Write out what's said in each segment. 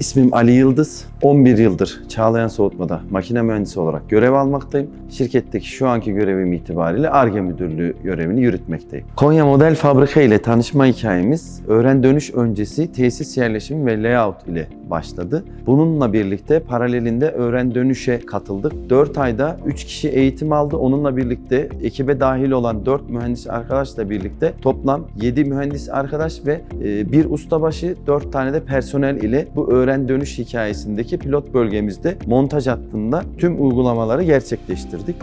İsmim Ali Yıldız. 11 yıldır Çağlayan Soğutma'da makine mühendisi olarak görev almaktayım. Şirketteki şu anki görevim itibariyle ARGE müdürlüğü görevini yürütmekteyim. Konya Model Fabrika ile tanışma hikayemiz öğren dönüş öncesi tesis yerleşimi ve layout ile başladı. Bununla birlikte paralelinde öğren dönüşe katıldık. 4 ayda 3 kişi eğitim aldı. Onunla birlikte ekibe dahil olan 4 mühendis arkadaşla birlikte toplam 7 mühendis arkadaş ve e, bir ustabaşı 4 tane de personel ile bu öğren dönüş hikayesindeki pilot bölgemizde montaj hattında tüm uygulamaları gerçekleştirdik.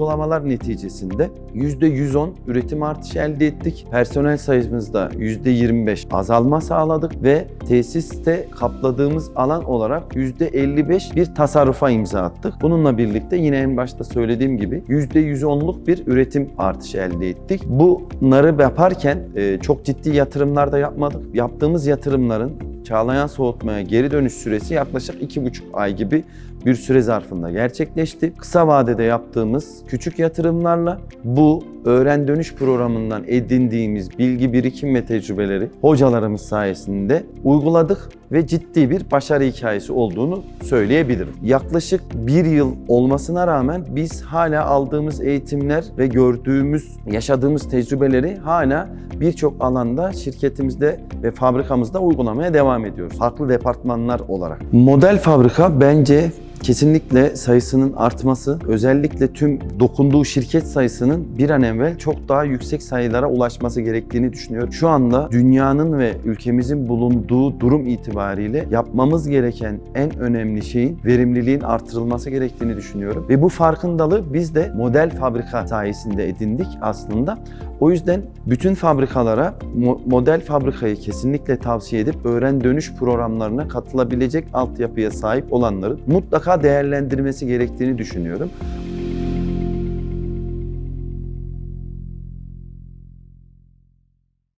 Uygulamalar neticesinde %110 üretim artışı elde ettik. Personel sayımızda %25 azalma sağladık ve tesiste kapladığımız alan olarak %55 bir tasarrufa imza attık. Bununla birlikte yine en başta söylediğim gibi %110'luk bir üretim artışı elde ettik. Bunları yaparken e, çok ciddi yatırımlar da yapmadık. Yaptığımız yatırımların Çağlayan Soğutma'ya geri dönüş süresi yaklaşık 2,5 ay gibi bir süre zarfında gerçekleşti. Kısa vadede yaptığımız küçük yatırımlarla bu öğren dönüş programından edindiğimiz bilgi birikim ve tecrübeleri hocalarımız sayesinde uyguladık ve ciddi bir başarı hikayesi olduğunu söyleyebilirim. Yaklaşık bir yıl olmasına rağmen biz hala aldığımız eğitimler ve gördüğümüz, yaşadığımız tecrübeleri hala birçok alanda şirketimizde ve fabrikamızda uygulamaya devam ediyoruz. Farklı departmanlar olarak. Model fabrika bence kesinlikle sayısının artması, özellikle tüm dokunduğu şirket sayısının bir an evvel çok daha yüksek sayılara ulaşması gerektiğini düşünüyorum. Şu anda dünyanın ve ülkemizin bulunduğu durum itibariyle yapmamız gereken en önemli şeyin verimliliğin artırılması gerektiğini düşünüyorum. Ve bu farkındalığı biz de model fabrika sayesinde edindik aslında. O yüzden bütün fabrikalara mo- model fabrikayı kesinlikle tavsiye edip öğren dönüş programlarına katılabilecek altyapıya sahip olanların mutlaka değerlendirmesi gerektiğini düşünüyorum.